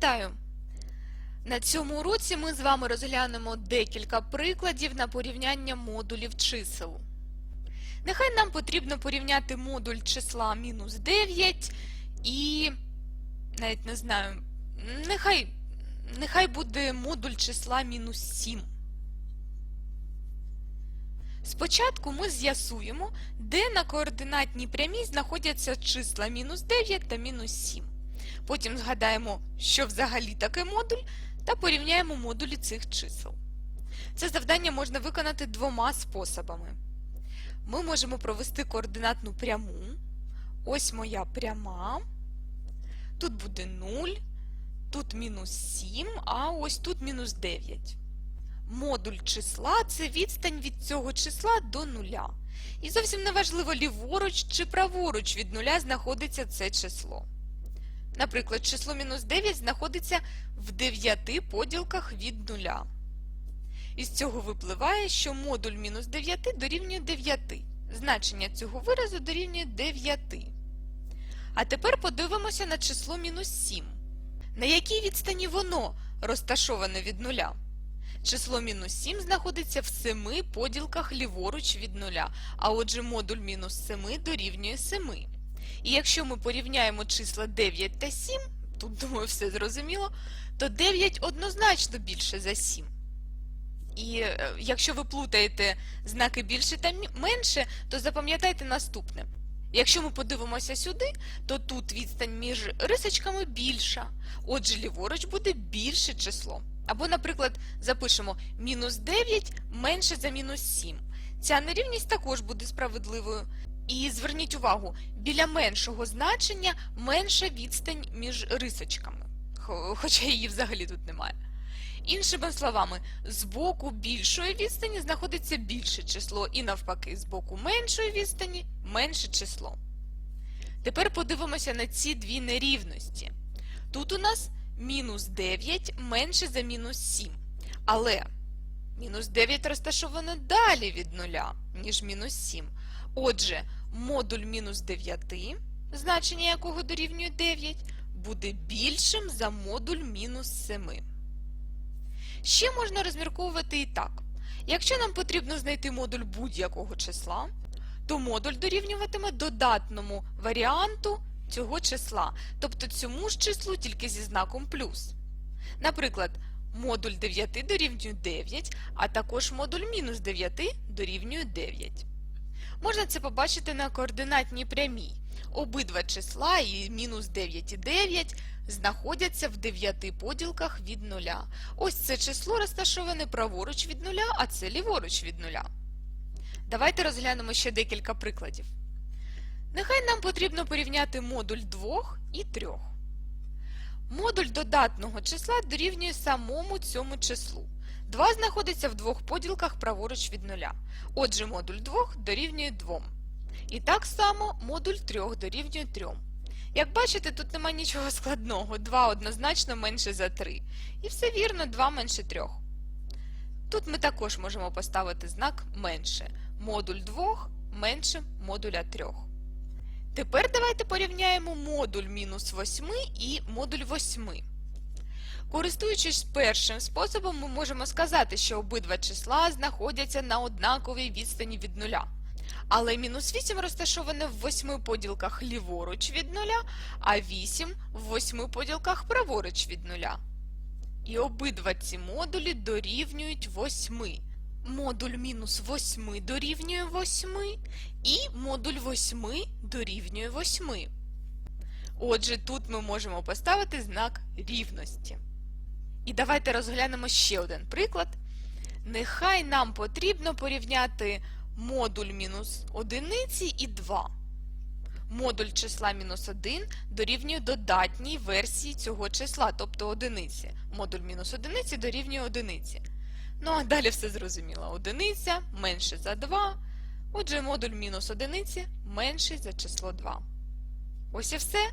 Вітаю! На цьому уроці ми з вами розглянемо декілька прикладів на порівняння модулів чисел. Нехай нам потрібно порівняти модуль числа мінус 9 і. навіть не знаю, нехай, нехай буде модуль числа мінус 7. Спочатку ми з'ясуємо, де на координатній прямій знаходяться числа мінус 9 та мінус 7. Потім згадаємо, що взагалі таке модуль, та порівняємо модулі цих чисел. Це завдання можна виконати двома способами. Ми можемо провести координатну пряму. Ось моя пряма. Тут буде 0, тут мінус 7, а ось тут мінус 9. Модуль числа це відстань від цього числа до нуля. І зовсім не важливо, ліворуч чи праворуч від нуля знаходиться це число. Наприклад, число мінус 9 знаходиться в 9 поділках від нуля. Із цього випливає, що модуль мінус 9 дорівнює 9. Значення цього виразу дорівнює 9. А тепер подивимося на число мінус 7. На якій відстані воно розташоване від нуля? Число мінус 7 знаходиться в 7 поділках ліворуч від нуля, а отже модуль мінус 7 дорівнює 7. І якщо ми порівняємо числа 9 та 7, тут, думаю, все зрозуміло, то 9 однозначно більше за 7. І е, якщо ви плутаєте знаки більше та менше, то запам'ятайте наступне. Якщо ми подивимося сюди, то тут відстань між рисочками більша. Отже, ліворуч буде більше число. Або, наприклад, запишемо мінус 9 менше за мінус 7. Ця нерівність також буде справедливою. І зверніть увагу, біля меншого значення менша відстань між рисочками, хоча її взагалі тут немає. Іншими словами, з боку більшої відстані знаходиться більше число, і навпаки, з боку меншої відстані менше число. Тепер подивимося на ці дві нерівності. Тут у нас мінус 9 менше за мінус 7. Але мінус 9 розташовано далі від нуля, ніж мінус 7. Отже, модуль мінус 9, значення якого дорівнює 9, буде більшим за модуль мінус 7. Ще можна розмірковувати і так. Якщо нам потрібно знайти модуль будь-якого числа, то модуль дорівнюватиме додатному варіанту цього числа, тобто цьому ж числу тільки зі знаком плюс. Наприклад, модуль 9 дорівнює 9, а також модуль мінус 9 дорівнює 9. Можна це побачити на координатній прямій. Обидва числа і мінус 9 і 9 знаходяться в 9 поділках від нуля. Ось це число розташоване праворуч від нуля, а це ліворуч від нуля. Давайте розглянемо ще декілька прикладів. Нехай нам потрібно порівняти модуль 2 і 3. Модуль додатного числа дорівнює самому цьому числу. 2 знаходиться в двох поділках праворуч від нуля. Отже, модуль 2 дорівнює 2. І так само модуль 3 дорівнює 3. Як бачите, тут нема нічого складного. 2 однозначно менше за 3. І все вірно, 2 менше 3. Тут ми також можемо поставити знак менше. Модуль 2 менше модуля 3. Тепер давайте порівняємо модуль мінус 8 і модуль 8. Користуючись першим способом, ми можемо сказати, що обидва числа знаходяться на однаковій відстані від нуля. Але мінус 8 розташоване в 8 поділках ліворуч від нуля, а 8 в 8 поділках праворуч від нуля. І обидва ці модулі дорівнюють 8. Модуль мінус 8 дорівнює 8, і модуль 8 дорівнює 8. Отже, тут ми можемо поставити знак рівності. І давайте розглянемо ще один приклад. Нехай нам потрібно порівняти модуль мінус одиниці і 2. Модуль числа мінус 1 дорівнює додатній версії цього числа, тобто одиниці. Модуль мінус одиниці дорівнює одиниці. Ну а далі все зрозуміло. Одиниця менше за 2. Отже, модуль мінус одиниці менший за число 2. Ось і все.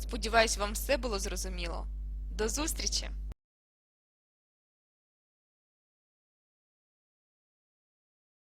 Сподіваюсь, вам все було зрозуміло. До зустрічі!